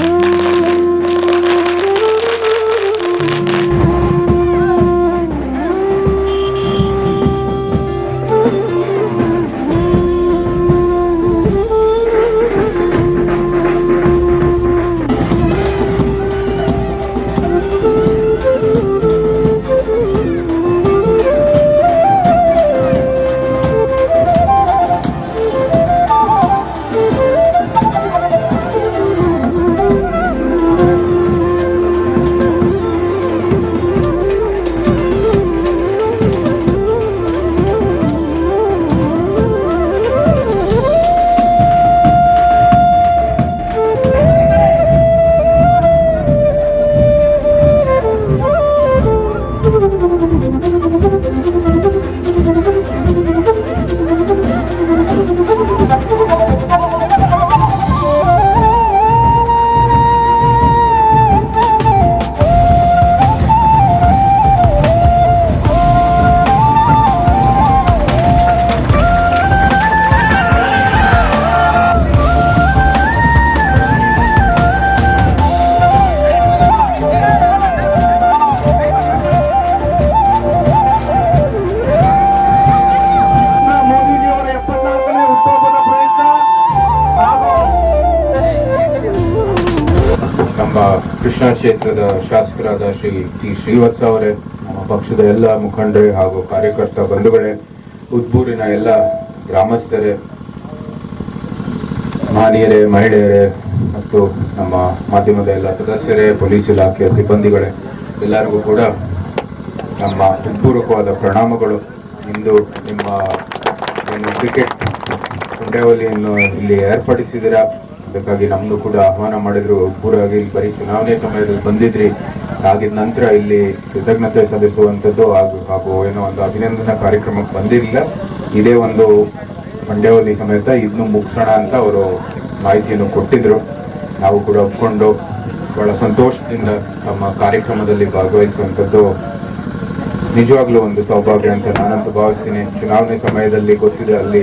Ooh. Krishna ಕ್ಷೇತ್ರದ ಶಾಸಕರಾದ Shri T. Srivatsa ಅವರೇ, ನಮ್ಮ ಪಕ್ಷದ ಎಲ್ಲ ಮುಖಂಡರೇ ಹಾಗೂ ಕಾರ್ಯಕರ್ತ ಬಂಧುಗಳೇ, ಉದ್ಬೂರಿನ ಎಲ್ಲ ಗ್ರಾಮಸ್ಥರೇ, ಮಾನಿಯರೇ, ಮಹಿಳೆಯರೇ ಮತ್ತು ನಮ್ಮ ಮಾಧ್ಯಮದ ಎಲ್ಲ ಸದಸ್ಯರೇ, ಪೊಲೀಸ್ ಇಲಾಖೆಯ ಸಿಬ್ಬಂದಿಗಳೇ, ಎಲ್ಲರಿಗೂ ಕೂಡ ನಮ್ಮ ಹೃತ್ಪೂರ್ವಕವಾದ ಪ್ರಣಾಮಗಳು. ಇಂದು ನಿಮ್ಮ ಏನು ಕ್ರಿಕೆಟ್ ಪಂದ್ಯಾವಳಿಯನ್ನು ಇಲ್ಲಿ ಏರ್ಪಡಿಸಿದ್ದೀರಾ? ಅದಕ್ಕಾಗಿ ನಮ್ದು ಕೂಡ ಆಹ್ವಾನ ಮಾಡಿದ್ರು. ಪೂರಾಗಿ ಬರೀ ಚುನಾವಣೆ ಸಮಯದಲ್ಲಿ ಬಂದಿದ್ರಿ. ಆಗಿದ ನಂತರ ಇಲ್ಲಿ ಕೃತಜ್ಞತೆ ಸಲ್ಲಿಸುವಂಥದ್ದು ಹಾಗೂ ಹಾಗೂ ಏನೋ ಒಂದು ಅಭಿನಂದನಾ ಕಾರ್ಯಕ್ರಮಕ್ಕೆ ಬಂದಿರಲಿಲ್ಲ. ಇದೇ ಒಂದು ಮಂಡ್ಯವಲ್ಲಿ ಸಮೇತ ಇದನ್ನು ಮುಗಿಸೋಣ ಅಂತ ಅವರು ಮಾಹಿತಿಯನ್ನು ಕೊಟ್ಟಿದ್ರು. ನಾವು ಕೂಡ ಒಪ್ಕೊಂಡು ಬಹಳ ಸಂತೋಷದಿಂದ ನಮ್ಮ ಕಾರ್ಯಕ್ರಮದಲ್ಲಿ ಭಾಗವಹಿಸುವಂಥದ್ದು ನಿಜವಾಗ್ಲೂ ಒಂದು ಸೌಭಾಗ್ಯ ಅಂತ ನಾನಂತೂ ಭಾವಿಸ್ತೀನಿ. ಚುನಾವಣೆ ಸಮಯದಲ್ಲಿ ಗೊತ್ತಿದೆ ಅಲ್ಲಿ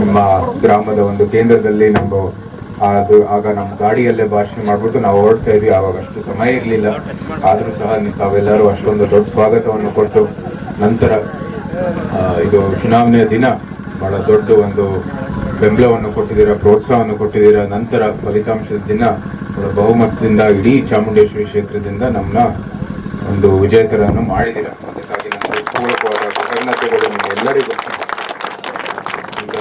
ನಮ್ಮ ಗ್ರಾಮದ ಒಂದು ಕೇಂದ್ರದಲ್ಲಿ ನಮ್ಮ ಅದು ಆಗ ನಮ್ಮ ಗಾಡಿಯಲ್ಲೇ ಭಾಷಣ ಮಾಡ್ಬಿಟ್ಟು ನಾವು ಹೊರಡ್ತಾ ಇದ್ವಿ. ಆವಾಗ ಅಷ್ಟು ಸಮಯ ಇರಲಿಲ್ಲ. ಆದರೂ ಸಹ ತಾವೆಲ್ಲರೂ ಅಷ್ಟೊಂದು ದೊಡ್ಡ ಸ್ವಾಗತವನ್ನು ಕೊಟ್ಟು ನಂತರ ಇದು ಚುನಾವಣೆಯ ದಿನ ಬಹಳ ದೊಡ್ಡ ಒಂದು ಬೆಂಬಲವನ್ನು ಕೊಟ್ಟಿದ್ದೀರಾ, ಪ್ರೋತ್ಸಾಹವನ್ನು ಕೊಟ್ಟಿದ್ದೀರಾ. ನಂತರ ಫಲಿತಾಂಶದ ದಿನ ಬಹುಮತದಿಂದ, ಇಡೀ ಚಾಮುಂಡೇಶ್ವರಿ ಕ್ಷೇತ್ರದಿಂದ ನಮ್ಮನ್ನ ಒಂದು ವಿಜೇತರನ್ನು ಮಾಡಿದ್ದೀರಾ. ಅದಕ್ಕಾಗಿ ಕೃತಜ್ಞತೆಗಳು ನಿಮ್ಮೆಲ್ಲರಿಗೂ ಈಗ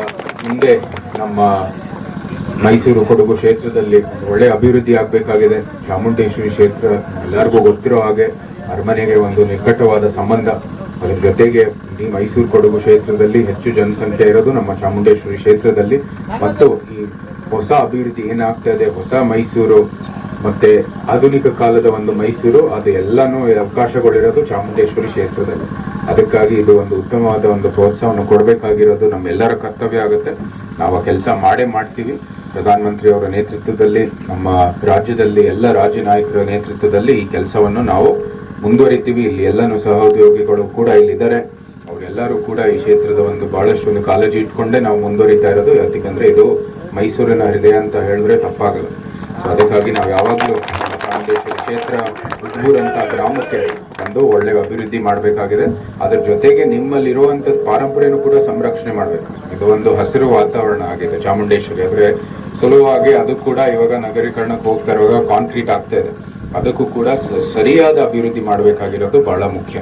ಮುಂದೆ ನಮ್ಮ ಮೈಸೂರು ಕೊಡಗು ಕ್ಷೇತ್ರದಲ್ಲಿ ಒಳ್ಳೆ ಅಭಿವೃದ್ಧಿ ಆಗಬೇಕಾಗಿದೆ. ಚಾಮುಂಡೇಶ್ವರಿ ಕ್ಷೇತ್ರ ಎಲ್ಲರಿಗೂ ಗೊತ್ತಿರೋ ಹಾಗೆ ಅರಮನೆಗೆ ಒಂದು ನಿಕಟವಾದ ಸಂಬಂಧ. ಅದರ ಜೊತೆಗೆ ಈ ಮೈಸೂರು ಕೊಡಗು ಕ್ಷೇತ್ರದಲ್ಲಿ ಹೆಚ್ಚು ಜನಸಂಖ್ಯೆ ಇರೋದು ನಮ್ಮ ಚಾಮುಂಡೇಶ್ವರಿ ಕ್ಷೇತ್ರದಲ್ಲಿ. ಮತ್ತು ಈ ಹೊಸ ಅಭಿವೃದ್ಧಿ ಏನಾಗ್ತಾ ಇದೆ, ಹೊಸ ಮೈಸೂರು ಮತ್ತೆ ಆಧುನಿಕ ಕಾಲದ ಒಂದು ಮೈಸೂರು, ಅದು ಎಲ್ಲಾನು ಅವಕಾಶಗಳಿರೋದು ಚಾಮುಂಡೇಶ್ವರಿ ಕ್ಷೇತ್ರದಲ್ಲಿ. ಅದಕ್ಕಾಗಿ ಇದು ಒಂದು ಉತ್ತಮವಾದ ಒಂದು ಪ್ರೋತ್ಸಾಹವನ್ನು ಕೊಡಬೇಕಾಗಿರೋದು ನಮ್ಮೆಲ್ಲರ ಕರ್ತವ್ಯ ಆಗುತ್ತೆ. ನಾವು ಕೆಲಸ ಮಾಡೇ ಮಾಡ್ತೀವಿ. ಪ್ರಧಾನಮಂತ್ರಿ ಅವರ ನೇತೃತ್ವದಲ್ಲಿ, ನಮ್ಮ ರಾಜ್ಯದಲ್ಲಿ, ಎಲ್ಲ ರಾಜ್ಯ ನಾಯಕರ ನೇತೃತ್ವದಲ್ಲಿ ಈ ಕೆಲಸವನ್ನು ನಾವು ಮುಂದುವರಿತೀವಿ. ಇಲ್ಲಿ ಎಲ್ಲನೂ ಸಹೋದ್ಯೋಗಿಗಳು ಕೂಡ ಇಲ್ಲಿದ್ದಾರೆ. ಅವರೆಲ್ಲರೂ ಕೂಡ ಈ ಕ್ಷೇತ್ರದ ಒಂದು ಬಹಳಷ್ಟು ಒಂದು ಕಾಳಜಿ ಇಟ್ಕೊಂಡೇ ನಾವು ಮುಂದುವರಿತಾ ಇರೋದು. ಯಾಕಂದ್ರೆ ಇದು ಮೈಸೂರಿನ ಹೃದಯ ಅಂತ ಹೇಳಿದ್ರೆ ತಪ್ಪಾಗಲ್ಲ. ಸೊ ಅದಕ್ಕಾಗಿ ನಾವು ಯಾವಾಗಲೂ ಕ್ಷೇತ್ರ ಅಂತ ಗ್ರಾಮಕ್ಕೆ ಒಂದು ಒಳ್ಳೆ ಅಭಿವೃದ್ಧಿ ಮಾಡಬೇಕಾಗಿದೆ. ಅದ್ರ ಜೊತೆಗೆ ನಿಮ್ಮಲ್ಲಿರುವಂಥ ಪಾರಂಪರೆಯನ್ನು ಕೂಡ ಸಂರಕ್ಷಣೆ ಮಾಡಬೇಕು. ಇದು ಒಂದು ಹಸಿರು ವಾತಾವರಣ ಆಗಿದೆ ಚಾಮುಂಡೇಶ್ವರಿ. ಆದರೆ ಸುಲಭವಾಗಿ ಅದು ಕೂಡ ಇವಾಗ ನಗರೀಕರಣಕ್ಕೆ ಹೋಗ್ತಾ ಇರುವಾಗ ಕಾಂಕ್ರೀಟ್ ಆಗ್ತಾ ಇದೆ. ಅದಕ್ಕೂ ಕೂಡ ಸರಿಯಾದ ಅಭಿವೃದ್ಧಿ ಮಾಡಬೇಕಾಗಿರೋದು ಬಹಳ ಮುಖ್ಯ.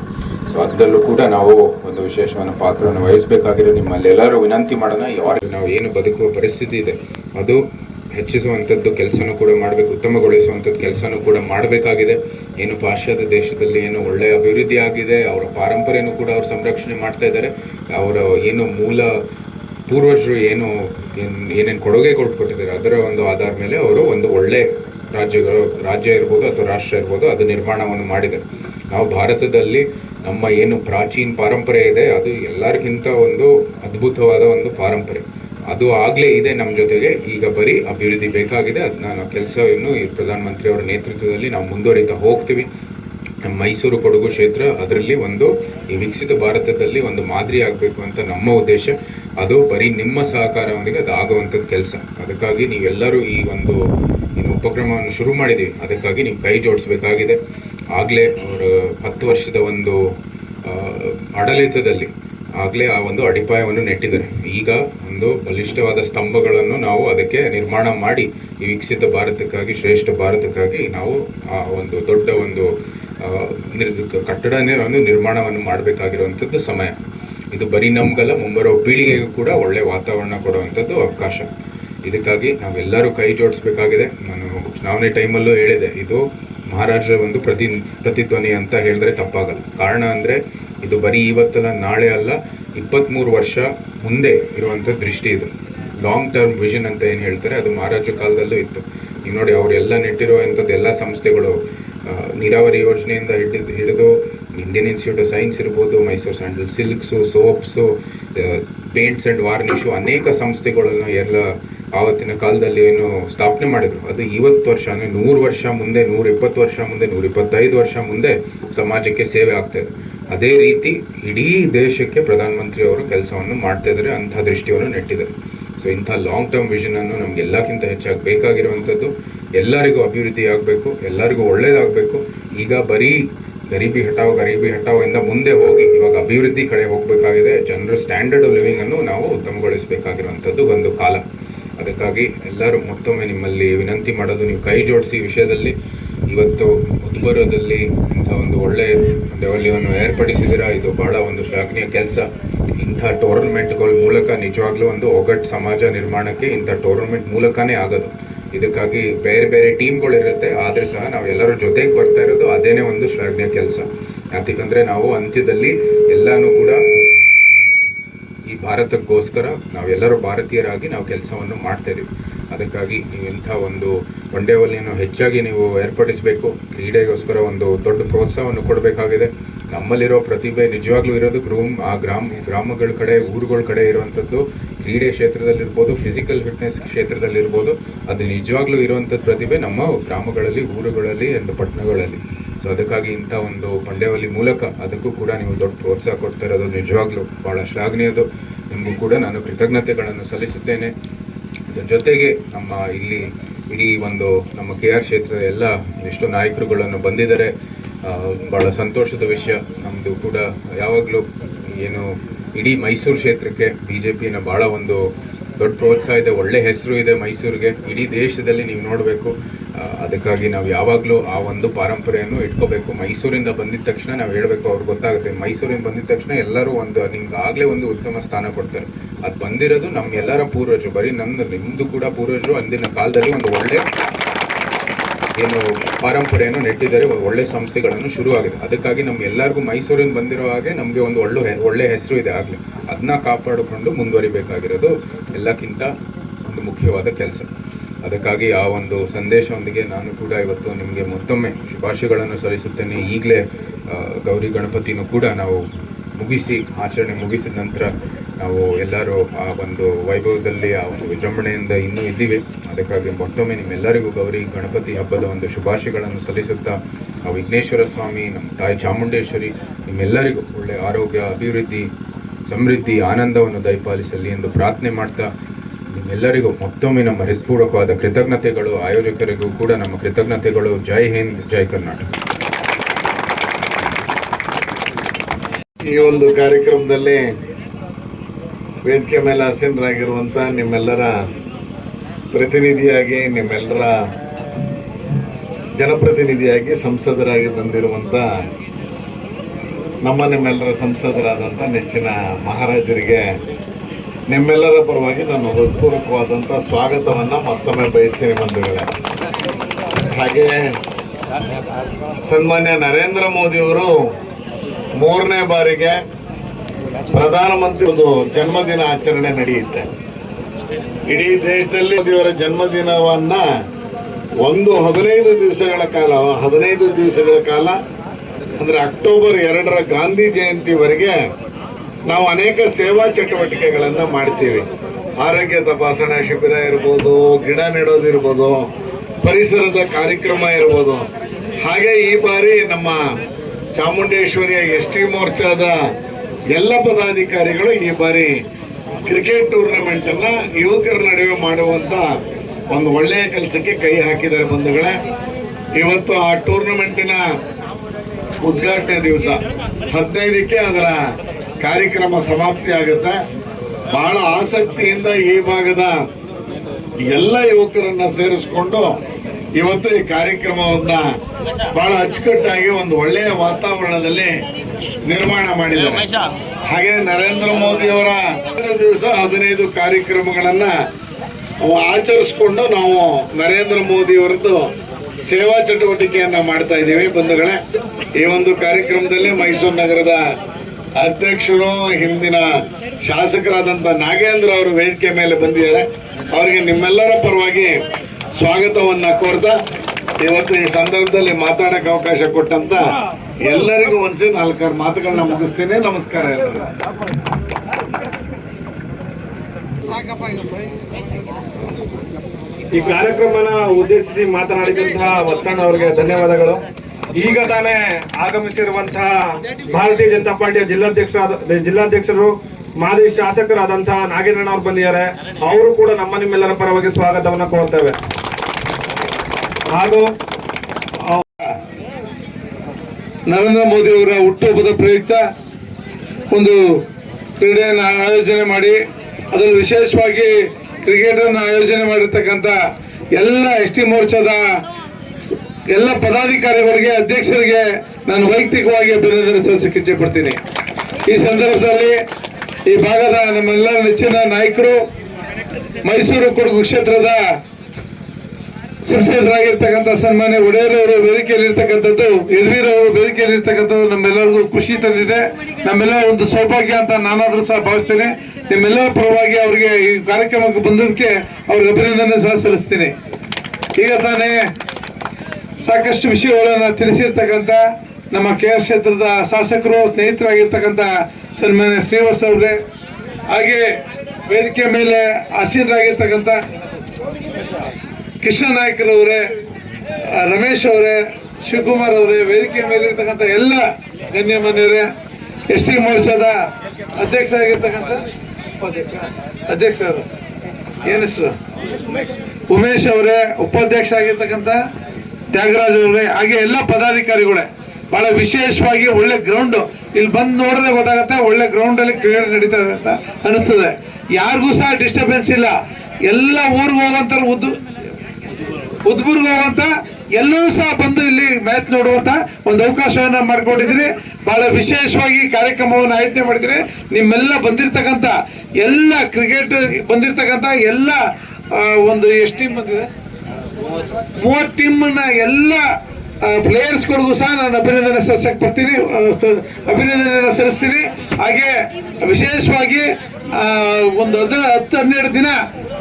ಸೊ ಅದರಲ್ಲೂ ಕೂಡ ನಾವು ಒಂದು ವಿಶೇಷವಾದ ಪಾತ್ರವನ್ನು ವಹಿಸಬೇಕಾಗಿರೋ ನಿಮ್ಮಲ್ಲಿ ಎಲ್ಲರೂ ವಿನಂತಿ ಮಾಡೋಣ ಯಾರು ನಾವು ಏನು ಬದುಕುವ ಪರಿಸ್ಥಿತಿ ಇದೆ, ಅದು ಹೆಚ್ಚಿಸುವಂಥದ್ದು ಕೆಲಸನೂ ಕೂಡ ಮಾಡಬೇಕು, ಉತ್ತಮಗೊಳಿಸುವಂಥದ್ದು ಕೆಲಸನೂ ಕೂಡ ಮಾಡಬೇಕಾಗಿದೆ. ಏನು ಪಾಶ್ಚಾತ್ಯ ದೇಶದಲ್ಲಿ ಏನು ಒಳ್ಳೆಯ ಅಭಿವೃದ್ಧಿ ಆಗಿದೆ, ಅವರ ಪಾರಂಪರೆಯನ್ನು ಕೂಡ ಅವರು ಸಂರಕ್ಷಣೆ ಮಾಡ್ತಾ ಇದ್ದಾರೆ. ಅವರ ಏನು ಮೂಲ ಪೂರ್ವಜರು ಏನು, ಏನ್- ಏನೇನು ಕೊಡುಗೆ ಕೊಟ್ಕೊಟ್ಟಿದ್ದಾರೆ ಅದರ ಒಂದು ಆಧಾರ ಮೇಲೆ ಅವರು ಒಂದು ಒಳ್ಳೆ ರಾಜ್ಯಗಳು, ರಾಜ್ಯ ಇರ್ಬೋದು ಅಥವಾ ರಾಷ್ಟ್ರ ಇರ್ಬೋದು, ಅದು ನಿರ್ಮಾಣವನ್ನು ಮಾಡಿದ್ದಾರೆ. ನಾವು ಭಾರತದಲ್ಲಿ ನಮ್ಮ ಏನು ಪ್ರಾಚೀನ ಪಾರಂಪರೆ ಇದೆ, ಅದು ಎಲ್ಲರಿಗಿಂತ ಒಂದು ಅದ್ಭುತವಾದ ಒಂದು ಪಾರಂಪರೆ ಅದು ಆಗಲೇ ಇದೆ ನಮ್ಮ ಜೊತೆಗೆ. ಈಗ ಬರೀ ಅಭಿವೃದ್ಧಿ ಬೇಕಾಗಿದೆ. ಅದನ್ನ ನಾವು ಕೆಲಸವನ್ನು ಈ ಪ್ರಧಾನಮಂತ್ರಿ ಅವರ ನೇತೃತ್ವದಲ್ಲಿ ನಾವು ಮುಂದುವರಿತಾ ಹೋಗ್ತೀವಿ. ನಮ್ಮ ಮೈಸೂರು ಕೊಡಗು ಕ್ಷೇತ್ರ ಅದರಲ್ಲಿ ಒಂದು ಈ ವಿಕಸಿತ ಭಾರತದಲ್ಲಿ ಒಂದು ಮಾದರಿ ಆಗಬೇಕು ಅಂತ ನಮ್ಮ ಉದ್ದೇಶ. ಅದು ಬರೀ ನಿಮ್ಮ ಸಹಕಾರವೊಂದಿಗೆ ಅದು ಆಗುವಂಥದ್ದು ಕೆಲಸ. ಅದಕ್ಕಾಗಿ ನೀವೆಲ್ಲರೂ ಈ ಒಂದು ಏನು ಉಪಕ್ರಮವನ್ನು ಶುರು ಮಾಡಿದ್ದೀವಿ. ಅದಕ್ಕಾಗಿ ನೀವು ಕೈ ಜೋಡಿಸ್ಬೇಕಾಗಿದೆ. ಆಗಲೇ ಅವರು ಹತ್ತು ವರ್ಷದ ಒಂದು ಆಡಳಿತದಲ್ಲಿ ಆಗಲೇ ಆ ಒಂದು ಅಡಿಪಾಯವನ್ನು ನೆಟ್ಟಿದ್ದಾರೆ. ಈಗ ಒಂದು ಬಲಿಷ್ಠವಾದ ಸ್ತಂಭಗಳನ್ನು ನಾವು ಅದಕ್ಕೆ ನಿರ್ಮಾಣ ಮಾಡಿ ಈ ವಿಕಸಿತ ಭಾರತಕ್ಕಾಗಿ, ಶ್ರೇಷ್ಠ ಭಾರತಕ್ಕಾಗಿ ನಾವು ಆ ಒಂದು ದೊಡ್ಡ ಒಂದು ನಿರ್ ಕಟ್ಟಡನೇ ಒಂದು ನಿರ್ಮಾಣವನ್ನು ಮಾಡಬೇಕಾಗಿರುವಂಥದ್ದು ಸಮಯ. ಇದು ಬರೀ ನಮ್ಗಲ್ಲ ಮುಂಬರೋ ಪೀಳಿಗೆಗೂ ಕೂಡ ಒಳ್ಳೆ ವಾತಾವರಣ ಕೊಡುವಂಥದ್ದು ಅವಕಾಶ. ಇದಕ್ಕಾಗಿ ನಾವೆಲ್ಲರೂ ಕೈ ಜೋಡಿಸ್ಬೇಕಾಗಿದೆ. ನಾನು ಚುನಾವಣೆ ಟೈಮಲ್ಲೂ ಹೇಳಿದೆ, ಇದು ಮಹಾರಾಷ್ಟ್ರ ಒಂದು ಪ್ರತಿ, ಪ್ರತಿಧ್ವನಿ ಅಂತ ಹೇಳಿದ್ರೆ ತಪ್ಪಾಗಲ್ಲ. ಕಾರಣ ಅಂದರೆ, ಇದು ಬರೀ ಇವತ್ತಲ್ಲ, ನಾಳೆ ಅಲ್ಲ ಇಪ್ಪತ್ತ್ಮೂರು ವರ್ಷ ಮುಂದೆ ಇರುವಂಥ ದೃಷ್ಟಿ ಇದು. ಲಾಂಗ್ ಟರ್ಮ್ ವಿಷನ್ ಅಂತ ಏನು ಹೇಳ್ತಾರೆ, ಅದು ಮಹಾರಾಜ ಕಾಲದಲ್ಲೂ ಇತ್ತು. ಈಗ ನೋಡಿ ಅವರೆಲ್ಲ ನೆಟ್ಟಿರುವಂಥದ್ದು ಎಲ್ಲ ಸಂಸ್ಥೆಗಳು ನೀರಾವರಿ ಯೋಜನೆಯಿಂದ ಹಿಡಿದು ಹಿಡಿದು ಇಂಡಿಯನ್ ಇನ್ಸ್ಟಿಟ್ಯೂಟ್ ಆಫ್ ಸೈನ್ಸ್ ಇರ್ಬೋದು Mysuru sandal silks soaps paints and varnish ಅನೇಕ ಸಂಸ್ಥೆಗಳನ್ನು ಎಲ್ಲ ಆವತ್ತಿನ ಕಾಲದಲ್ಲಿ ಏನು ಸ್ಥಾಪನೆ ಮಾಡಿದ್ರು. ಅದು ಇವತ್ತು ವರ್ಷ, ಅಂದರೆ ನೂರು ವರ್ಷ ಮುಂದೆ ನೂರ ಇಪ್ಪತ್ತು ವರ್ಷ ಮುಂದೆ ನೂರ ಇಪ್ಪತ್ತೈದು ವರ್ಷ ಮುಂದೆ ಸಮಾಜಕ್ಕೆ ಸೇವೆ ಆಗ್ತಾ ಇದೆ. ಅದೇ ರೀತಿ ಇಡೀ ದೇಶಕ್ಕೆ ಪ್ರಧಾನಮಂತ್ರಿ ಅವರು ಕೆಲಸವನ್ನು ಮಾಡ್ತಾ ಇದ್ದಾರೆ, ಅಂಥ ದೃಷ್ಟಿಯನ್ನು ನೆಟ್ಟಿದ್ದಾರೆ. ಸೊ ಇಂಥ ಲಾಂಗ್ ಟರ್ಮ್ ವಿಷನ್ ಅನ್ನು ನಮ್ಗೆ ಎಲ್ಲಕ್ಕಿಂತ ಹೆಚ್ಚಾಗಿ ಬೇಕಾಗಿರುವಂಥದ್ದು ಎಲ್ಲರಿಗೂ ಅಭಿವೃದ್ಧಿ ಆಗಬೇಕು, ಎಲ್ಲರಿಗೂ ಒಳ್ಳೇದಾಗಬೇಕು. ಈಗ ಬರೀ ಗರೀಬಿ ಹಟಾವ್ ಗರೀಬಿ ಇಂದ ಮುಂದೆ ಹೋಗಿ ಇವಾಗ ಅಭಿವೃದ್ಧಿ ಕಡೆ ಹೋಗಬೇಕಾಗಿದೆ, ಜನರ ಸ್ಟ್ಯಾಂಡರ್ಡ್ ಆಫ್ ಲಿವಿಂಗ್ ಅನ್ನು ನಾವು ಉತ್ತಮಗೊಳಿಸಬೇಕಾಗಿರುವಂಥದ್ದು ಒಂದು ಕಾಲ. ಅದಕ್ಕಾಗಿ ಎಲ್ಲರೂ ಮತ್ತೊಮ್ಮೆ ನಿಮ್ಮಲ್ಲಿ ವಿನಂತಿ ಮಾಡೋದು, ನೀವು ಕೈ ಜೋಡಿಸಿ ವಿಷಯದಲ್ಲಿ ಇವತ್ತು ಉದ್ಬರದಲ್ಲಿ ಇಂಥ ಒಂದು ಒಳ್ಳೆಯ ಡೆವಲ್ಯವನ್ನು ಏರ್ಪಡಿಸಿದ್ದೀರಾ? ಇದು ಬಹಳ ಒಂದು ಶ್ಲಾಘನೀಯ ಕೆಲಸ. ಇಂಥ ಟೂರ್ನಮೆಂಟ್ಗಳ ಮೂಲಕ ನಿಜವಾಗ್ಲೂ ಒಂದು ಒಗ್ಗಟ್ಟು ಸಮಾಜ ನಿರ್ಮಾಣಕ್ಕೆ ಇಂಥ ಟೂರ್ನಮೆಂಟ್ ಮೂಲಕನೇ ಆಗೋದು. ಇದಕ್ಕಾಗಿ ಬೇರೆ ಬೇರೆ ಟೀಮ್ಗಳಿರುತ್ತೆ ಆದ್ರೆ ಸಹ ನಾವು ಎಲ್ಲರೂ ಜೊತೆಗೆ ಬರ್ತಾ ಇರೋದು ಅದೇನೇ ಒಂದು ಶ್ಲಾಘನೀಯ ಕೆಲಸ. ಯಾಕಂದ್ರೆ ನಾವು ಅಂತ್ಯದಲ್ಲಿ ಎಲ್ಲಾನು ಕೂಡ ಈ ಭಾರತಕ್ಕೋಸ್ಕರ ನಾವೆಲ್ಲರೂ ಭಾರತೀಯರಾಗಿ ನಾವು ಕೆಲಸವನ್ನು ಮಾಡ್ತಾ ಇದೀವಿ. ಅದಕ್ಕಾಗಿ ನೀವು ಇಂಥ ಒಂದು ಪಂದ್ಯಾವಳಿಯನ್ನು ಹೆಚ್ಚಾಗಿ ನೀವು ಏರ್ಪಡಿಸಬೇಕು. ಕ್ರೀಡೆಗೋಸ್ಕರ ಒಂದು ದೊಡ್ಡ ಪ್ರೋತ್ಸಾಹವನ್ನು ಕೊಡಬೇಕಾಗಿದೆ. ನಮ್ಮಲ್ಲಿರೋ ಪ್ರತಿಭೆ ನಿಜವಾಗ್ಲೂ ಇರೋದು ಗ್ರೂಮ್, ಆ ಗ್ರಾಮ, ಗ್ರಾಮಗಳ ಕಡೆ, ಊರುಗಳ ಕಡೆ ಇರುವಂಥದ್ದು. ಕ್ರೀಡೆ ಕ್ಷೇತ್ರದಲ್ಲಿರ್ಬೋದು ಫಿಸಿಕಲ್ ಫಿಟ್ನೆಸ್ ಕ್ಷೇತ್ರದಲ್ಲಿರ್ಬೋದು. ಅದು ನಿಜವಾಗ್ಲೂ ಇರುವಂಥದ್ದು ಪ್ರತಿಭೆ ನಮ್ಮ ಗ್ರಾಮಗಳಲ್ಲಿ, ಊರುಗಳಲ್ಲಿ ಒಂದು ಪಟ್ಟಣಗಳಲ್ಲಿ. ಸೊ ಅದಕ್ಕಾಗಿ ಇಂಥ ಒಂದು ಪಂದ್ಯಾವಳಿ ಮೂಲಕ ಅದಕ್ಕೂ ಕೂಡ ನೀವು ದೊಡ್ಡ ಪ್ರೋತ್ಸಾಹ ಕೊಡ್ತಾ ಇರೋದು ನಿಜವಾಗ್ಲೂ ಬಹಳ ಶ್ಲಾಘನೀಯದು ನಿಮಗೂ ಕೂಡ ನಾನು ಕೃತಜ್ಞತೆಗಳನ್ನು ಸಲ್ಲಿಸುತ್ತೇನೆ. ಜೊತೆಗೆ ನಮ್ಮ ಇಲ್ಲಿ ಇಡೀ ಒಂದು ನಮ್ಮ ಕೆ ಆರ್ ಕ್ಷೇತ್ರದ ಎಲ್ಲ ಎಷ್ಟೋ ನಾಯಕರುಗಳನ್ನು ಬಂದಿದ್ದಾರೆ. ಬಹಳ ಸಂತೋಷದ ವಿಷಯ. ನಮ್ಮದು ಕೂಡ ಯಾವಾಗಲೂ ಏನು ಇಡೀ ಮೈಸೂರು ಕ್ಷೇತ್ರಕ್ಕೆ ಬಿ ಜೆ ಪಿನ ಭಾಳ ಒಂದು ದೊಡ್ಡ ಪ್ರೋತ್ಸಾಹ ಇದೆ ಒಳ್ಳೆ ಹೆಸರು ಇದೆ ಮೈಸೂರಿಗೆ. ಇಡೀ ದೇಶದಲ್ಲಿ ನೀವು ನೋಡಬೇಕು. ಅದಕ್ಕಾಗಿ ನಾವು ಯಾವಾಗಲೂ ಆ ಒಂದು ಪಾರಂಪರೆಯನ್ನು ಇಟ್ಕೋಬೇಕು. ಮೈಸೂರಿಂದ ಬಂದಿದ ತಕ್ಷಣ ನಾವು ಹೇಳಬೇಕು ಅವ್ರಿಗೆ ಗೊತ್ತಾಗುತ್ತೆ. ಮೈಸೂರಿಂದ ಬಂದಿದ ತಕ್ಷಣ ಎಲ್ಲರೂ ಒಂದು ನಿಮ್ಗೆ ಆಗಲೇ ಒಂದು ಉತ್ತಮ ಸ್ಥಾನ ಕೊಡ್ತಾರೆ. ಅದು ಬಂದಿರೋದು ನಮ್ಮೆಲ್ಲರ ಪೂರ್ವಜರು. ಬರೀ ನನ್ನ ನಿಮ್ಮದು ಕೂಡ ಪೂರ್ವಜರು ಅಂದಿನ ಕಾಲದಲ್ಲಿ ಒಂದು ಒಳ್ಳೆ ಏನು ಪಾರಂಪರೆಯನ್ನು ನೆಟ್ಟಿದ್ದಾರೆ. ಒಳ್ಳೆ ಸಂಸ್ಥೆಗಳನ್ನು ಶುರುವಾಗಿದೆ. ಅದಕ್ಕಾಗಿ ನಮ್ಗೆ ಎಲ್ಲರಿಗೂ ಮೈಸೂರಿಂದ ಬಂದಿರೋ ಹಾಗೆ ನಮಗೆ ಒಂದು ಒಳ್ಳೆ ಒಳ್ಳೆ ಹೆಸರು ಇದೆ ಆಗಲಿ. ಅದನ್ನ ಕಾಪಾಡಿಕೊಂಡು ಮುಂದುವರಿಬೇಕಾಗಿರೋದು ಎಲ್ಲಕ್ಕಿಂತ ಒಂದು ಮುಖ್ಯವಾದ ಕೆಲಸ. ಅದಕ್ಕಾಗಿ ಆ ಒಂದು ಸಂದೇಶದೊಂದಿಗೆ ನಾನು ಕೂಡ ಇವತ್ತು ನಿಮಗೆ ಮತ್ತೊಮ್ಮೆ ಶುಭಾಶಯಗಳನ್ನು ಸಲ್ಲಿಸುತ್ತೇನೆ. ಈಗಲೇ ಗೌರಿ ಗಣಪತಿನೂ ಕೂಡ ನಾವು ಮುಗಿಸಿ, ಆಚರಣೆ ಮುಗಿಸಿದ ನಂತರ ನಾವು ಎಲ್ಲರೂ ಆ ಒಂದು ವೈಭವದಲ್ಲಿ ಆ ಒಂದು ವಿಜೃಂಭಣೆಯಿಂದ ಇನ್ನೂ ಇದ್ದೀವಿ ಅದಕ್ಕಾಗಿ ಮತ್ತೊಮ್ಮೆ ನಿಮ್ಮೆಲ್ಲರಿಗೂ ಗೌರಿ ಗಣಪತಿ ಹಬ್ಬದ ಒಂದು ಶುಭಾಶಯಗಳನ್ನು ಸಲ್ಲಿಸುತ್ತಾ, ಆ ವಿಘ್ನೇಶ್ವರ ಸ್ವಾಮಿ, ನಮ್ಮ ತಾಯಿ ಚಾಮುಂಡೇಶ್ವರಿ, ನಿಮ್ಮೆಲ್ಲರಿಗೂ ಒಳ್ಳೆ ಆರೋಗ್ಯ, ಅಭಿವೃದ್ಧಿ, ಸಮೃದ್ಧಿ, ಆನಂದವನ್ನು ದಯಪಾಲಿಸಲಿ ಎಂದು ಪ್ರಾರ್ಥನೆ ಮಾಡ್ತಾ ನಿಮ್ಮೆಲ್ಲರಿಗೂ ಮತ್ತೊಮ್ಮೆ ನಮ್ಮ ಹೃತ್ಪೂರ್ವಕವಾದ ಕೃತಜ್ಞತೆಗಳು. ಆಯೋಜಕರಿಗೂ ಕೂಡ ನಮ್ಮ ಕೃತಜ್ಞತೆಗಳು. ಜೈ ಹಿಂದ್, ಜೈ ಕರ್ನಾಟಕ. ಈ ಒಂದು ಕಾರ್ಯಕ್ರಮದಲ್ಲಿ ವೇದಿಕೆ ಮೇಲೆ ಆಸೀನರಾಗಿರುವಂಥ ನಿಮ್ಮೆಲ್ಲರ ಪ್ರತಿನಿಧಿಯಾಗಿ, ನಿಮ್ಮೆಲ್ಲರ ಜನಪ್ರತಿನಿಧಿಯಾಗಿ ಸಂಸದರಾಗಿ ಬಂದಿರುವಂಥ ನಮ್ಮ ನಿಮ್ಮೆಲ್ಲರ ಸಂಸದರಾದಂಥ ನೆಚ್ಚಿನ ಮಹಾರಾಜರಿಗೆ ನಿಮ್ಮೆಲ್ಲರ ಪರವಾಗಿ ನಾನು ಹೃತ್ಪೂರ್ವಕವಾದಂಥ ಸ್ವಾಗತವನ್ನು ಮತ್ತೊಮ್ಮೆ ಬಯಸ್ತೀನಿ ಬಂಧುಗಳೇ. ಹಾಗೆ ಸನ್ಮಾನ್ಯ ನರೇಂದ್ರ ಮೋದಿಯವರು ಮೂರನೇ ಬಾರಿಗೆ ಪ್ರಧಾನಮಂತ್ರಿ ಒಂದು ಜನ್ಮದಿನ ಆಚರಣೆ ನಡೆಯುತ್ತೆ. ಇಡೀ ದೇಶದಲ್ಲಿ ಮೋದಿಯವರ ಜನ್ಮದಿನವನ್ನ ಒಂದು ಹದಿನೈದು ದಿವಸಗಳ ಕಾಲ, ಹದಿನೈದು ದಿವಸಗಳ ಕಾಲ, ಅಂದ್ರೆ ಅಕ್ಟೋಬರ್ ಎರಡರ ಗಾಂಧಿ ಜಯಂತಿವರೆಗೆ ನಾವು ಅನೇಕ ಸೇವಾ ಚಟುವಟಿಕೆಗಳನ್ನು ಮಾಡ್ತೀವಿ. ಆರೋಗ್ಯ ತಪಾಸಣಾ ಶಿಬಿರ ಇರ್ಬೋದು, ಗಿಡ ನೆಡೋದಿರ್ಬೋದು ಪರಿಸರದ ಕಾರ್ಯಕ್ರಮ ಇರ್ಬೋದು. ಹಾಗೆ ಈ ಬಾರಿ ನಮ್ಮ ಚಾಮುಂಡೇಶ್ವರಿಯ ಎಸ್ ಟಿ ಮೋರ್ಚಾದ ಎಲ್ಲ ಪದಾಧಿಕಾರಿಗಳು ಈ ಬಾರಿ ಕ್ರಿಕೆಟ್ ಟೂರ್ನಮೆಂಟ್ ಅನ್ನ ಯುವಕರ ನಡುವೆ ಮಾಡುವಂತ ಒಂದು ಒಳ್ಳೆಯ ಕೆಲಸಕ್ಕೆ ಕೈ ಹಾಕಿದ್ದಾರೆ ಬಂಧುಗಳೇ. ಇವತ್ತು ಆ ಟೂರ್ನಮೆಂಟಿನ ಉದ್ಘಾಟನೆ ದಿವಸ. ಹದಿನೈದಕ್ಕೆ ಅದರ ಕಾರ್ಯಕ್ರಮ ಸಮಾಪ್ತಿ ಆಗುತ್ತೆ. ಬಹಳ ಆಸಕ್ತಿಯಿಂದ ಈ ಭಾಗದ ಎಲ್ಲ ಯುವಕರನ್ನ ಸೇರಿಸ್ಕೊಂಡು ಇವತ್ತು ಈ ಕಾರ್ಯಕ್ರಮವನ್ನ ಬಹಳ ಅಚ್ಚುಕಟ್ಟಾಗಿ ಒಂದು ಒಳ್ಳೆಯ ವಾತಾವರಣದಲ್ಲಿ ನಿರ್ಮಾಣ ಮಾಡಿದ್ದಾರೆ. ಹಾಗೆ ನರೇಂದ್ರ ಮೋದಿ ಅವರ ದಿವಸ ಹದಿನೈದು ಕಾರ್ಯಕ್ರಮಗಳನ್ನ ಆಚರಿಸ್ಕೊಂಡು ನಾವು ನರೇಂದ್ರ ಮೋದಿ ಅವರದ್ದು ಸೇವಾ ಚಟುವಟಿಕೆಯನ್ನ ಮಾಡ್ತಾ ಇದ್ದೀವಿ. ಬಂಧುಗಳೇ, ಈ ಒಂದು ಕಾರ್ಯಕ್ರಮದಲ್ಲಿ ಮೈಸೂರು ನಗರದ ಅಧ್ಯಕ್ಷರು, ಹಿಂದಿನ ಶಾಸಕರಾದಂಥ ನಾಗೇಂದ್ರ ಅವರು ವೇದಿಕೆ ಮೇಲೆ ಬಂದಿದ್ದಾರೆ. ಅವರಿಗೆ ನಿಮ್ಮೆಲ್ಲರ ಪರವಾಗಿ ಸ್ವಾಗತವನ್ನ ಕೋರ್ತಾ, ಇವತ್ತು ಈ ಸಂದರ್ಭದಲ್ಲಿ ಮಾತಾಡೋಕೆ ಅವಕಾಶ ಕೊಟ್ಟಂತ ಎಲ್ಲರಿಗೂ ಒಂದ್ಸಿ ನಾಲ್ಕಾರು ಮಾತುಗಳನ್ನ ಮುಗಿಸ್ತೀನಿ. ನಮಸ್ಕಾರ ಎಲ್ಲರಿಗೂ ಈ ಕಾರ್ಯಕ್ರಮನ ಉದ್ದೇಶಿಸಿ ಮಾತನಾಡಿದಂತಹ ವತ್ಸಣ್ಣ ಅವರಿಗೆ ಧನ್ಯವಾದಗಳು. ಈಗ ತಾನೇ ಆಗಮಿಸಿರುವಂತಹ ಭಾರತೀಯ ಜನತಾ ಪಾರ್ಟಿಯ ಜಿಲ್ಲಾಧ್ಯಕ್ಷರಾದ ಜಿಲ್ಲಾಧ್ಯಕ್ಷರು, ಮಾಜಿ ಶಾಸಕರಾದಂತಹ ನಾಗೇಂದ್ರಣ್ಣ ಅವರು ಬಂದಿದ್ದಾರೆ. ಅವರು ಕೂಡ ನಮ್ಮ ನಿಮ್ಮೆಲ್ಲರ ಪರವಾಗಿ ಸ್ವಾಗತವನ್ನು ಕೋರ್ತೇವೆ. ಹಾಗೂ ನರೇಂದ್ರ ಮೋದಿ ಅವರ ಹುಟ್ಟುಹಬ್ಬದ ಪ್ರಯುಕ್ತ ಒಂದು ಕ್ರೀಡೆಯನ್ನು ಆಯೋಜನೆ ಮಾಡಿ, ಅದರಲ್ಲಿ ವಿಶೇಷವಾಗಿ ಕ್ರಿಕೆಟ್ ಅನ್ನು ಆಯೋಜನೆ ಮಾಡಿರ್ತಕ್ಕಂಥ ಎಲ್ಲ ಎಸ್ ಟಿ ಮೋರ್ಚಾದ ಎಲ್ಲ ಪದಾಧಿಕಾರಿಗಳಿಗೆ, ಅಧ್ಯಕ್ಷರಿಗೆ ನಾನು ವೈಯಕ್ತಿಕವಾಗಿ ಅಭಿನಂದನೆ ಸಲ್ಲಿಸಕ್ಕೆ ಇಚ್ಛೆ ಪಡ್ತೀನಿ. ಈ ಸಂದರ್ಭದಲ್ಲಿ ಈ ಭಾಗದ ನಮ್ಮೆಲ್ಲ ನೆಚ್ಚಿನ ನಾಯಕರು, ಮೈಸೂರು ಕೊಡಗು ಕ್ಷೇತ್ರದ ಸಂಸದರಾಗಿರ್ತಕ್ಕಂಥ ಸನ್ಮಾನ್ಯ ಒಡೆಯರ್ ಅವರು ವೇದಿಕೆಯಲ್ಲಿ ಇರ್ತಕ್ಕಂಥದ್ದು ಅವರು ವೇದಿಕೆಯಲ್ಲಿ ನಮ್ಮೆಲ್ಲರಿಗೂ ಖುಷಿ ತಂದಿದೆ. ನಮ್ಮೆಲ್ಲ ಒಂದು ಸೌಭಾಗ್ಯ ಅಂತ ನಾನಾದರೂ ಸಹ ಭಾವಿಸ್ತೇನೆ. ನಿಮ್ಮೆಲ್ಲರ ಪರವಾಗಿ ಅವರಿಗೆ ಈ ಕಾರ್ಯಕ್ರಮಕ್ಕೆ ಬಂದದಕ್ಕೆ ಅವ್ರಿಗೆ ಅಭಿನಂದನೆ ಸಹ ಸಲ್ಲಿಸ್ತೀನಿ. ಈಗ ತಾನೇ ಸಾಕಷ್ಟು ವಿಷಯಗಳನ್ನು ತಿಳಿಸಿರ್ತಕ್ಕಂಥ ನಮ್ಮ ಕೆ ಆರ್ ಕ್ಷೇತ್ರದ ಶಾಸಕರು, ಸ್ನೇಹಿತರಾಗಿರ್ತಕ್ಕಂಥ ಸನ್ಮಾನ್ಯ ಶ್ರೀವಾಸ್ ಅವ್ರಿಗೆ ಹಾಗೆ ವೇದಿಕೆ ಮೇಲೆ ಆಸೀನರಾಗಿರ್ತಕ್ಕಂಥ ಕೃಷ್ಣ ನಾಯ್ಕರವರೇ ರಮೇಶ್ ಅವರೇ, ಶಿವಕುಮಾರ್ ಅವರೇ, ವೇದಿಕೆ ಮೇಲೆ ಇರ್ತಕ್ಕಂಥ ಎಲ್ಲ ಗಣ್ಯಮಾನ್ಯರೇ ಎಸ್ ಟಿ ಮೋರ್ಚಾದ ಅಧ್ಯಕ್ಷ ಆಗಿರ್ತಕ್ಕಂಥ ಉಪಾಧ್ಯಕ್ಷ ಅಧ್ಯಕ್ಷರು, ಏನ್ ಉಮೇಶ್ ಅವರೇ ಉಪಾಧ್ಯಕ್ಷ ಆಗಿರ್ತಕ್ಕಂಥ ತ್ಯಾಗರಾಜ್ ಅವ್ರಿಗೆ ಹಾಗೆ ಎಲ್ಲ ಪದಾಧಿಕಾರಿಗಳೇ, ಬಹಳ ವಿಶೇಷವಾಗಿ ಒಳ್ಳೆ ಗ್ರೌಂಡ್ ಇಲ್ಲಿ ಬಂದು ನೋಡಿದ್ರೆ ಗೊತ್ತಾಗುತ್ತೆ, ಒಳ್ಳೆ ಗ್ರೌಂಡ್ ಅಲ್ಲಿ ಕ್ರೀಡೆ ನಡೀತಾ ಅಂತ ಅನಿಸ್ತದೆ. ಯಾರಿಗೂ ಸಹ ಡಿಸ್ಟರ್ಬೆನ್ಸ್ ಇಲ್ಲ. ಎಲ್ಲ ಊರಿಗೆ ಹೋಗುವಂತ ಉದ್ದು ಉದ್ಬುರ್ಗ್ ಹೋಗುವಂತ ಎಲ್ಲರೂ ಸಹ ಬಂದು ಇಲ್ಲಿ ಮ್ಯಾಚ್ ನೋಡುವಂತ ಒಂದು ಅವಕಾಶವನ್ನ ಮಾಡ್ಕೊಂಡಿದ್ರಿ. ಬಹಳ ವಿಶೇಷವಾಗಿ ಕಾರ್ಯಕ್ರಮವನ್ನು ಆಯೋಜನೆ ಮಾಡಿದ್ರಿ. ನಿಮ್ಮೆಲ್ಲ ಬಂದಿರ್ತಕ್ಕಂಥ ಎಲ್ಲ ಕ್ರಿಕೆಟ್ ಬಂದಿರ್ತಕ್ಕಂಥ ಎಲ್ಲ ಒಂದು ಎಷ್ಟು ಟೀಮ್ ಬಂದಿದೆ? ಮೂವತ್ತು ಟೀಮ್ನ ಎಲ್ಲ ಪ್ಲೇಯರ್ಸ್ಗಳಿಗೂ ಸಹ ನಾನು ಅಭಿನಂದನೆ ಸಲ್ಲಿಸಕ್ಕೆ ಬರ್ತೀನಿ ಅಭಿನಂದನೆಯನ್ನು ಸಲ್ಲಿಸ್ತೀನಿ. ಹಾಗೆ ವಿಶೇಷವಾಗಿ ಒಂದು ಹದಿನ ಹತ್ತು ಹನ್ನೆರಡು ದಿನ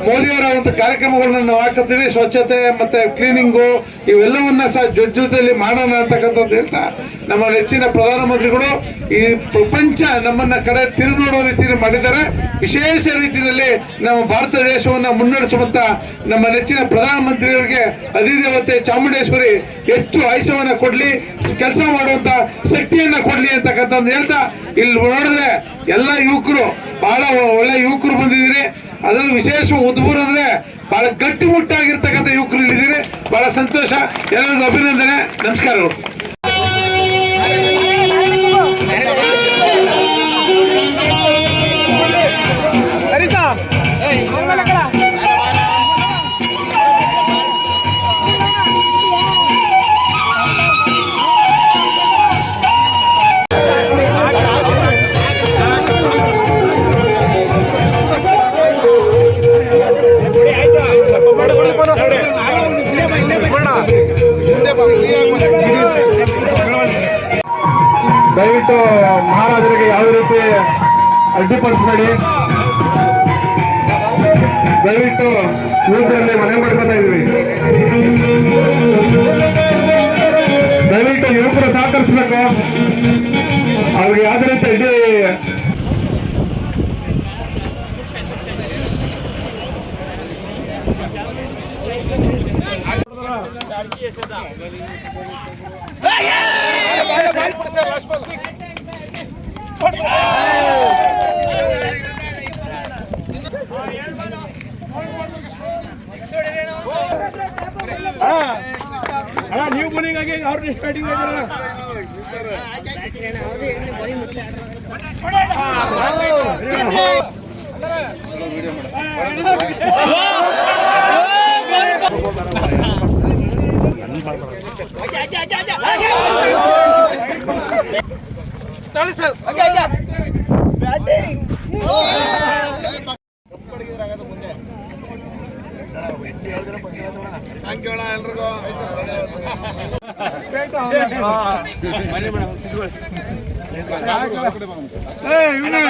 ಮೋದಿಯವರ ಒಂದು ಕಾರ್ಯಕ್ರಮಗಳನ್ನ ನಾವು ಹಾಕತ್ತೀವಿ. ಸ್ವಚ್ಛತೆ ಮತ್ತೆ ಕ್ಲೀನಿಂಗು ಇವೆಲ್ಲವನ್ನ ಸಹ ಜೊತೆ ಜೊತೆಯಲ್ಲಿ ಮಾಡೋಣ ಅಂತಕ್ಕಂಥದ್ದು ಹೇಳ್ತಾ ನಮ್ಮ ನೆಚ್ಚಿನ ಪ್ರಧಾನಮಂತ್ರಿಗಳು ಈ ಪ್ರಪಂಚ ನಮ್ಮನ್ನ ಕಡೆ ತಿರು ನೋಡುವ ರೀತಿಯಲ್ಲಿ ಮಾಡಿದ್ದಾರೆ. ವಿಶೇಷ ರೀತಿಯಲ್ಲಿ ನಮ್ಮ ಭಾರತ ದೇಶವನ್ನ ಮುನ್ನಡೆಸುವಂತ ನಮ್ಮ ನೆಚ್ಚಿನ ಪ್ರಧಾನಮಂತ್ರಿಯವರಿಗೆ ಅಧಿದೇವತೆ ಚಾಮುಂಡೇಶ್ವರಿ ಹೆಚ್ಚು ಆಯುಷ್ಯವನ್ನ ಕೊಡ್ಲಿ, ಕೆಲಸ ಮಾಡುವಂತ ಶಕ್ತಿಯನ್ನ ಕೊಡ್ಲಿ ಅಂತಕ್ಕಂಥದ್ದು ಹೇಳ್ತಾ. ಇಲ್ಲಿ ನೋಡಿದ್ರೆ ಎಲ್ಲ ಯುವಕರು, ಬಹಳ ಒಳ್ಳೆ ಯುವಕರು ಬಂದಿದ್ದೀರಿ. ಅದರಲ್ಲೂ ವಿಶೇಷ ಉದ್ಬೂರ್ ಅಂದ್ರೆ ಬಹಳ ಗಟ್ಟಿಮುಟ್ಟಾಗಿರ್ತಕ್ಕಂಥ ಯುವಕರು ಇಲ್ಲಿದ್ದೀರಿ. ಬಹಳ ಸಂತೋಷ. ಎಲ್ಲರಿಗೂ ಅಭಿನಂದನೆ. ನಮಸ್ಕಾರಗಳು. ದಯವಿಟ್ಟು ಮಹಾರಾಜರಿಗೆ ಯಾವ ರೀತಿ ಅಡ್ಡಿಪಡಿಸಬೇಡಿ. ದಯವಿಟ್ಟು ಯುವಕರಲ್ಲಿ ಮನೆ ಮಾಡ್ಕೊತಾ ಇದ್ವಿ ದಯವಿಟ್ಟು ಯುವಕರು ಸಹಕರಿಸ್ಬೇಕು. ಅವ್ರಿಗೆ ಯಾವ ರೀತಿ ಅಡ್ಡಿ ನೀವು ಬೌಲಿಂಗ್ ಆಗಿ ಅವ್ರನ್ನ ಸ್ಟಾರ್ಟಿಂಗ್ ಆಗಿರಲ್ಲ ಯು ಅಣ್ಣ ಎಲ್ರಿಗೂ. ಇವ್ನೇ.